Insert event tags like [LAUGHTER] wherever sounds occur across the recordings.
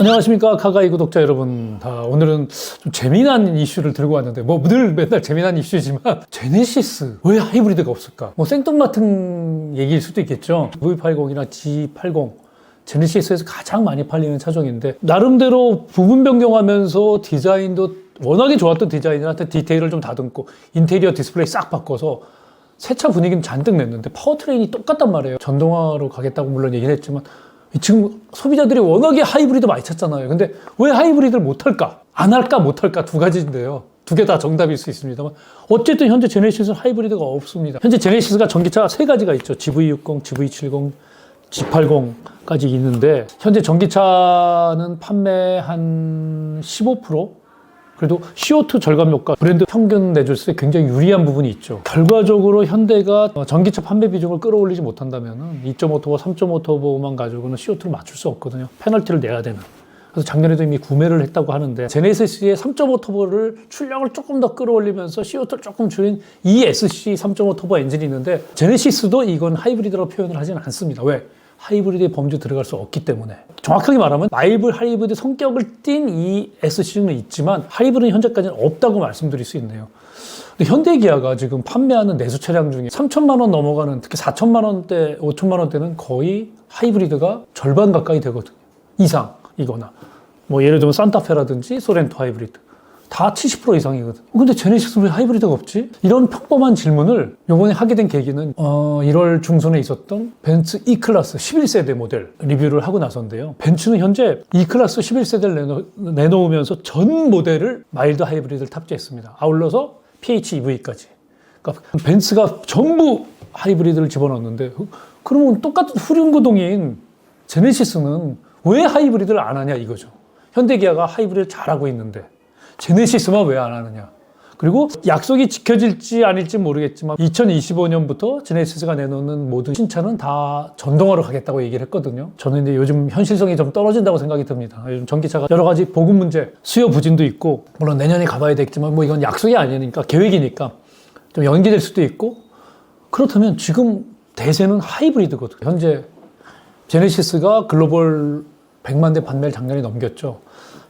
안녕하십니까 카가이 구독자 여러분. 다 오늘은 좀 재미난 이슈를 들고 왔는데 뭐 늘 맨날 재미난 이슈지만 [LAUGHS] 제네시스 왜 하이브리드가 없을까? 뭐 생뚱맞은 얘기일 수도 있겠죠. V80이나 G80 제네시스에서 가장 많이 팔리는 차종인데 나름대로 부분 변경하면서 디자인도 워낙에 좋았던 디자인한테 디테일을 좀 다듬고 인테리어 디스플레이 싹 바꿔서 새차 분위기는 잔뜩 냈는데 파워트레인이 똑같단 말이에요. 전동화로 가겠다고 물론 얘기를 했지만 지금 소비자들이 워낙에 하이브리드 많이 찾잖아요. 근데 왜 하이브리드를 못할까? 안 할까? 못할까? 두 가지인데요. 두 개 다 정답일 수 있습니다만 어쨌든 현재 제네시스는 하이브리드가 없습니다. 현재 제네시스가 전기차가 세 가지가 있죠. GV60, GV70, G80까지 있는데 현재 전기차는 판매 한 15% 그래도 CO2 절감 효과 브랜드 평균 내줬을 때 굉장히 유리한 부분이 있죠. 결과적으로 현대가 어, 전기차 판매 비중을 끌어올리지 못한다면 2.5터보, 3.5터보만 가지고는 CO2를 맞출 수 없거든요. 페널티를 내야 되는. 그래서 작년에도 이미 구매를 했다고 하는데 제네시스의 3.5 터보를 출력을 조금 더 끌어올리면서 CO2를 조금 줄인 ESC 3.5 터보 엔진이 있는데 제네시스도 이건 하이브리드라고 표현을 하지는 않습니다. 왜? 하이브리드의 범주에 들어갈 수 없기 때문에 정확하게 말하면 마이블 하이브리드 성격을 띈이 SC는 있지만 하이브리드는 현재까지는 없다고 말씀드릴 수 있네요. 근데 현대기아가 지금 판매하는 내수 차량 중에 3천만 원 넘어가는 특히 4천만 원대, 5천만 원대는 거의 하이브리드가 절반 가까이 되거든요. 이상 이거나 뭐 예를 들면 산타페라든지 소렌토 하이브리드 다 70% 이상이거든. 어, 근데 제네시스 왜 하이브리드가 없지? 이런 평범한 질문을 요번에 하게 된 계기는 어, 1월 중순에 있었던 벤츠 E클래스 11세대 모델 리뷰를 하고 나서인데요. 벤츠는 현재 E클래스 11세대를 내놓, 내놓으면서 전 모델을 마일드 하이브리드를 탑재했습니다. 아울러서 PHEV까지. 그러니까 벤츠가 전부 하이브리드를 집어넣었는데 그러면 똑같은 후륜구동인 제네시스는 왜 하이브리드를 안 하냐 이거죠. 현대기아가 하이브리드를 잘하고 있는데 제네시스만 왜 안 하느냐. 그리고 약속이 지켜질지 아닐지 모르겠지만 2025년부터 제네시스가 내놓는 모든 신차는 다 전동화로 가겠다고 얘기를 했거든요. 저는 이제 요즘 현실성이 좀 떨어진다고 생각이 듭니다. 요즘 전기차가 여러 가지 보급 문제, 수요 부진도 있고 물론 내년에 가봐야 되겠지만 뭐 이건 약속이 아니니까 계획이니까 좀 연기될 수도 있고 그렇다면 지금 대세는 하이브리드거든요. 현재 제네시스가 글로벌 100만 대 판매를 작년에 넘겼죠.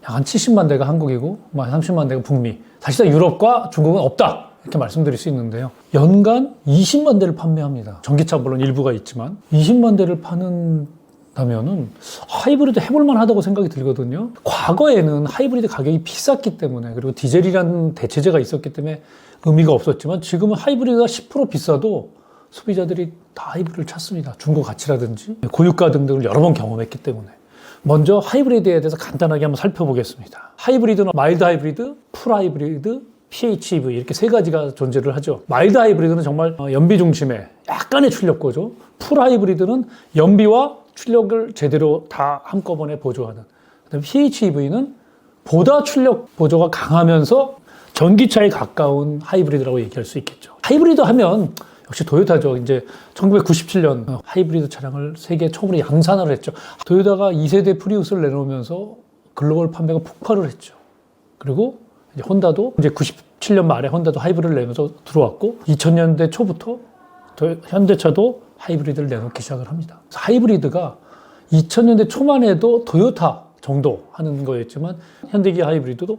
약 한 70만 대가 한국이고 뭐한 30만 대가 북미. 사실상 유럽과 중국은 없다. 이렇게 말씀드릴 수 있는데요. 연간 20만 대를 판매합니다. 전기차 물론 일부가 있지만 20만 대를 파는 다면은 하이브리드 해볼만 하다고 생각이 들거든요. 과거에는 하이브리드 가격이 비쌌기 때문에 그리고 디젤이라는 대체제가 있었기 때문에 의미가 없었지만 지금은 하이브리드가 10% 비싸도 소비자들이 다 하이브리드를 찾습니다. 중고 가치라든지 고유가 등등을 여러 번 경험했기 때문에. 먼저 하이브리드에 대해서 간단하게 한번 살펴보겠습니다. 하이브리드는 마일드 하이브리드, 풀 하이브리드, PHEV 이렇게 세 가지가 존재를 하죠. 마일드 하이브리드는 정말 어, 연비 중심의 약간의 출력고죠. 풀 하이브리드는 연비와 출력을 제대로 다 한꺼번에 보조하는. 그다음 PHEV는 보다 출력 보조가 강하면서 전기차에 가까운 하이브리드라고 얘기할 수 있겠죠. 하이브리드 하면 역시 도요타죠. 이제 1997년 하이브리드 차량을 세계 처음으로 양산을 했죠. 도요타가 2세대 프리우스를 내놓으면서 글로벌 판매가 폭발을 했죠. 그리고 이제 혼다도 이제 97년 말에 혼다도 하이브리드를 내면서 들어왔고 2000년대 초부터 도- 현대차도 하이브리드를 내놓기 시작을 합니다. 하이브리드가 2000년대 초만 해도 도요타 정도 하는 거였지만 현대기아 하이브리드도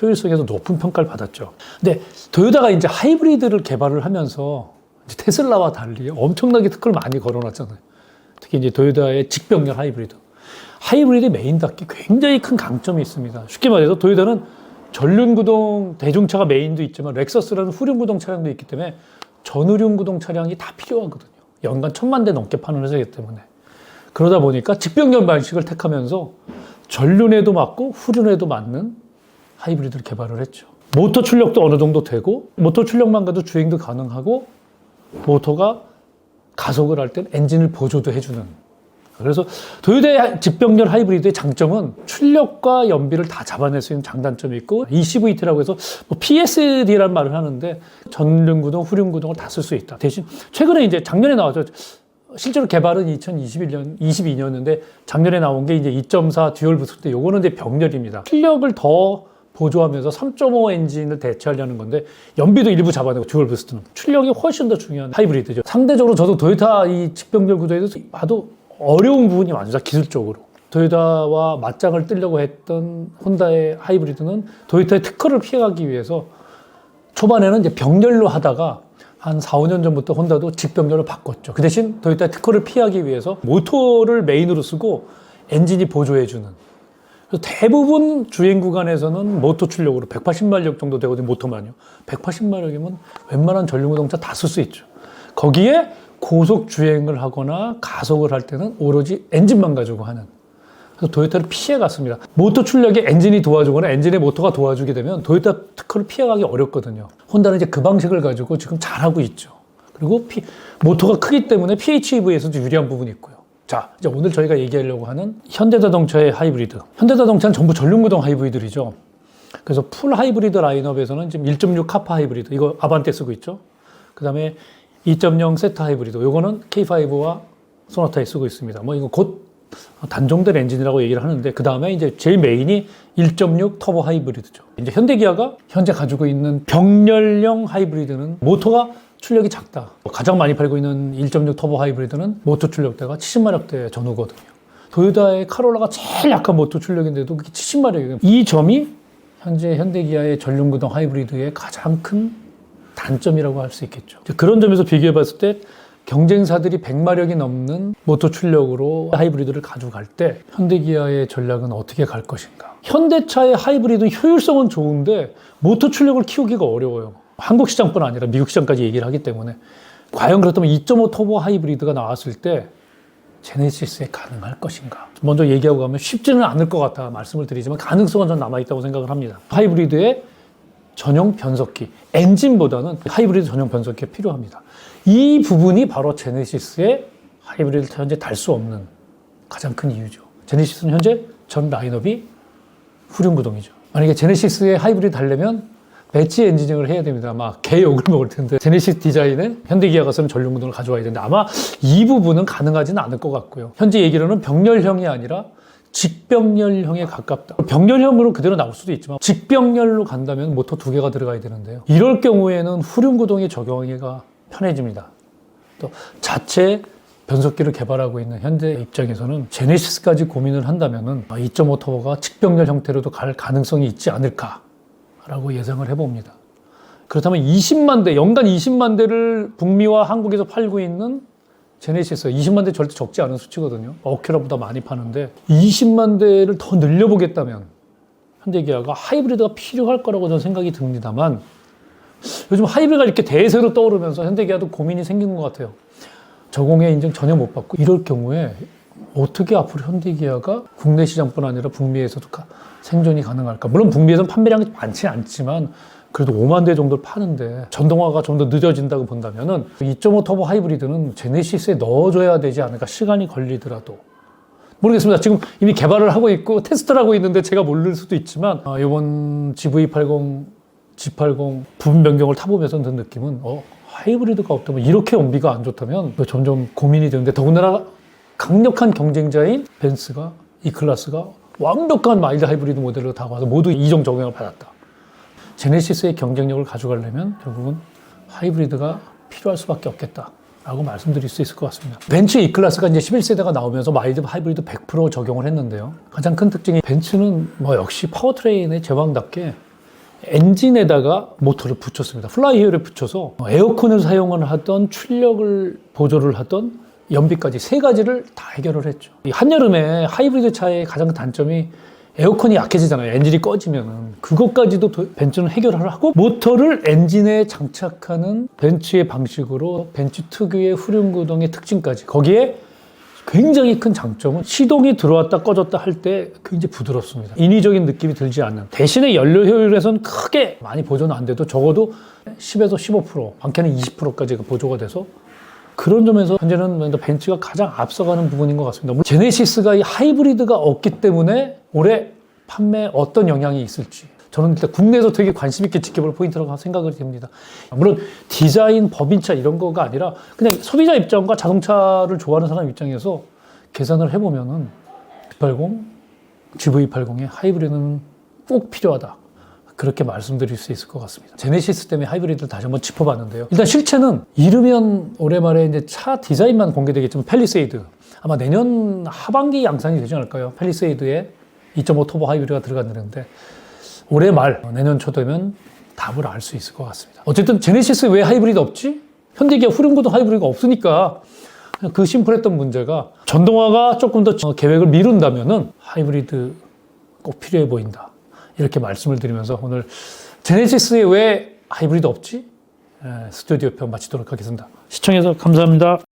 효율성에서 높은 평가를 받았죠. 근데 도요타가 이제 하이브리드를 개발을 하면서 테슬라와 달리 엄청나게 특허를 많이 걸어놨잖아요. 특히 이제 도요타의 직병렬 하이브리드. 하이브리드 메인답게 굉장히 큰 강점이 있습니다. 쉽게 말해서 도요타는 전륜구동 대중차가 메인도 있지만 렉서스라는 후륜구동 차량도 있기 때문에 전후륜구동 차량이 다 필요하거든요. 연간 천만 대 넘게 파는 회사이기 때문에. 그러다 보니까 직병렬 방식을 택하면서 전륜에도 맞고 후륜에도 맞는 하이브리드를 개발을 했죠. 모터 출력도 어느 정도 되고 모터 출력만 가도 주행도 가능하고 모터가 가속을 할땐 엔진을 보조도 해주는. 그래서 도요타의 직병렬 하이브리드의 장점은 출력과 연비를 다 잡아낼 수 있는 장단점이 있고 ECVT라고 해서 뭐 PSD라는 말을 하는데 전륜구동, 후륜구동을 다 쓸 수 있다. 대신 최근에 이제 작년에 나왔죠. 실제로 개발은 2021년, 22년인데 작년에 나온 게 이제 2.4 듀얼 부스트. 요거는 이제 병렬입니다. 출력을 더 보조하면서 3.5 엔진을 대체하려는 건데 연비도 일부 잡아내고 듀얼 부스트는 출력이 훨씬 더 중요한 하이브리드죠. 상대적으로 저도 도요타 이 직병렬 구도에 대해서 봐도 어려운 부분이 많죠. 기술적으로. 도요타와 맞짱을 뜨려고 했던 혼다의 하이브리드는 도요타의 특허를 피해가기 위해서 초반에는 이제 병렬로 하다가 한 4, 5년 전부터 혼다도 직병렬로 바꿨죠. 그 대신 도요타의 특허를 피하기 위해서 모터를 메인으로 쓰고 엔진이 보조해주는. 그래서 대부분 주행 구간에서는 모터 출력으로 180마력 정도 되거든요. 모터만요. 180마력이면 웬만한 전륜 자동차 다 쓸 수 있죠. 거기에 고속 주행을 하거나 가속을 할 때는 오로지 엔진만 가지고 하는. 그래서 도요타를 피해 갔습니다. 모터 출력에 엔진이 도와주거나 엔진의 모터가 도와주게 되면 도요타 특허를 피해가기 어렵거든요. 혼다는 이제 그 방식을 가지고 지금 잘하고 있죠. 그리고 피- 모터가 크기 때문에 PHEV에서도 유리한 부분이 있고요. 자, 이제 오늘 저희가 얘기하려고 하는 현대자동차의 하이브리드. 현대자동차는 전부 전륜구동 하이브리드이죠. 그래서 풀 하이브리드 라인업에서는 지금 1.6 카파 하이브리드, 이거 아반떼 쓰고 있죠. 그 다음에 2.0 세타 하이브리드, 요거는 K5와 소나타에 쓰고 있습니다. 뭐 이거 곧 단종된 엔진이라고 얘기를 하는데 그 다음에 이제 제일 메인이 1.6 터보 하이브리드죠. 이제 현대기아가 현재 가지고 있는 병렬형 하이브리드는 모터가 출력이 작다. 가장 많이 팔고 있는 1.6 터보 하이브리드는 모터 출력대가 70마력대 전후거든요. 도요타의 카롤라가 제일 약한 모터 출력인데도 그게 70마력이에요. 이 점이 현재 현대기아의 전륜구동 하이브리드의 가장 큰 단점이라고 할 수 있겠죠. 그런 점에서 비교해 봤을 때 경쟁사들이 100마력이 넘는 모터 출력으로 하이브리드를 가져갈 때 현대기아의 전략은 어떻게 갈 것인가? 현대차의 하이브리드 효율성은 좋은데 모터 출력을 키우기가 어려워요. 한국 시장뿐 아니라 미국 시장까지 얘기를 하기 때문에 과연 그렇다면 2.5 터보 하이브리드가 나왔을 때 제네시스에 가능할 것인가? 먼저 얘기하고 가면 쉽지는 않을 것 같아 말씀을 드리지만 가능성은 전 남아있다고 생각을 합니다. 하이브리드의 전용 변속기, 엔진보다는 하이브리드 전용 변속기가 필요합니다. 이 부분이 바로 제네시스의 하이브리드 현재 달 수 없는 가장 큰 이유죠. 제네시스는 현재 전 라인업이 후륜구동이죠. 만약에 제네시스의 하이브리드 달려면 배치 엔지니어를 해야 됩니다. 아마 개욕을 먹을 텐데 제네시스 디자인에 현대기아가 쓰는 전륜구동을 가져와야 되는데 아마 이 부분은 가능하지는 않을 것 같고요. 현재 얘기로는 병렬형이 아니라 직병렬형에 가깝다. 병렬형으로 그대로 나올 수도 있지만 직병렬로 간다면 모터 두 개가 들어가야 되는데요. 이럴 경우에는 후륜구동에 적용하기가 편해집니다. 또 자체 변속기를 개발하고 있는 현대 입장에서는 제네시스까지 고민을 한다면은 2.5 터보가 직병렬 형태로도 갈 가능성이 있지 않을까라고 예상을 해봅니다. 그렇다면 20만 대, 연간 20만 대를 북미와 한국에서 팔고 있는 제네시스 20만 대 절대 적지 않은 수치거든요. 어큐라보다 많이 파는데 20만 대를 더 늘려보겠다면 현대기아가 하이브리드가 필요할 거라고 저는 생각이 듭니다만 요즘 하이브리드가 이렇게 대세로 떠오르면서 현대기아도 고민이 생긴 것 같아요. 저공해 인증 전혀 못 받고 이럴 경우에 어떻게 앞으로 현대기아가 국내 시장뿐 아니라 북미에서도 가- 생존이 가능할까? 물론 북미에서는 판매량이 많지 않지만 그래도 5만 대 정도를 파는데 전동화가 좀 더 늦어진다고 본다면은 2.5 터보 하이브리드는 제네시스에 넣어줘야 되지 않을까? 시간이 걸리더라도. 모르겠습니다. 지금 이미 개발을 하고 있고 테스트를 하고 있는데 제가 모를 수도 있지만 아, 이번 GV80, G80 부분 변경을 타보면서 든 느낌은 어, 하이브리드가 없다면 이렇게 연비가 안 좋다면 점점 고민이 되는데 더군다나 강력한 경쟁자인 벤츠가 이 클래스가 완벽한 마일드 하이브리드 모델로 다가와서 모두 이종 적용을 받았다. 제네시스의 경쟁력을 가져가려면 결국은 하이브리드가 필요할 수밖에 없겠다. 라고 말씀드릴 수 있을 것 같습니다. 벤츠 E클래스가 이제 11세대가 나오면서 마일드 하이브리드 100% 적용을 했는데요. 가장 큰 특징이 벤츠는 뭐 역시 파워트레인의 제왕답게 엔진에다가 모터를 붙였습니다. 플라이휠을 붙여서 에어컨을 사용을 하던 출력을 보조를 하던 연비까지 세 가지를 다 해결을 했죠. 이 한여름에 하이브리드 차의 가장 큰 단점이 에어컨이 약해지잖아요. 엔진이 꺼지면은 그것까지도 도- 벤츠는 해결을 하고 모터를 엔진에 장착하는 벤츠의 방식으로 벤츠 특유의 후륜구동의 특징까지 거기에 굉장히 큰 장점은 시동이 들어왔다 꺼졌다 할 때 굉장히 부드럽습니다. 인위적인 느낌이 들지 않는. 대신에 연료 효율에선 크게 많이 보조는 안 돼도 적어도 10에서 15%, 많게는 20%까지 보조가 돼서 그런 점에서 현재는 벤츠가 가장 앞서가는 부분인 것 같습니다. 제네시스가 이 하이브리드가 없기 때문에 올해 판매에 어떤 영향이 있을지 저는 일단 국내에서 되게 관심 있게 지켜볼 포인트라고 생각을 됩니다. 물론 디자인, 법인차 이런 거가 아니라 그냥 소비자 입장과 자동차를 좋아하는 사람 입장에서 계산을 해보면은 G80, GV80의 하이브리드는 꼭 필요하다. 그렇게 말씀드릴 수 있을 것 같습니다. 제네시스 때문에 하이브리드를 다시 한번 짚어봤는데요. 일단 실체는 이르면 올해 말에 이제 차 디자인만 공개되겠지만 팰리세이드 아마 내년 하반기 양산이 되지 않을까요? 팰리세이드에 2.5 터보 하이브리드가 들어갔는데 올해 말 내년 초 되면 답을 알 수 있을 것 같습니다. 어쨌든 제네시스 왜 하이브리드 없지? 현대기아 후륜구동 하이브리드가 없으니까 그 심플했던 문제가 전동화가 조금 더 계획을 미룬다면은 하이브리드 꼭 필요해 보인다. 이렇게 말씀을 드리면서 오늘 제네시스에 왜 하이브리드 없지? 에, 스튜디오 편 마치도록 하겠습니다. 시청해서 감사합니다.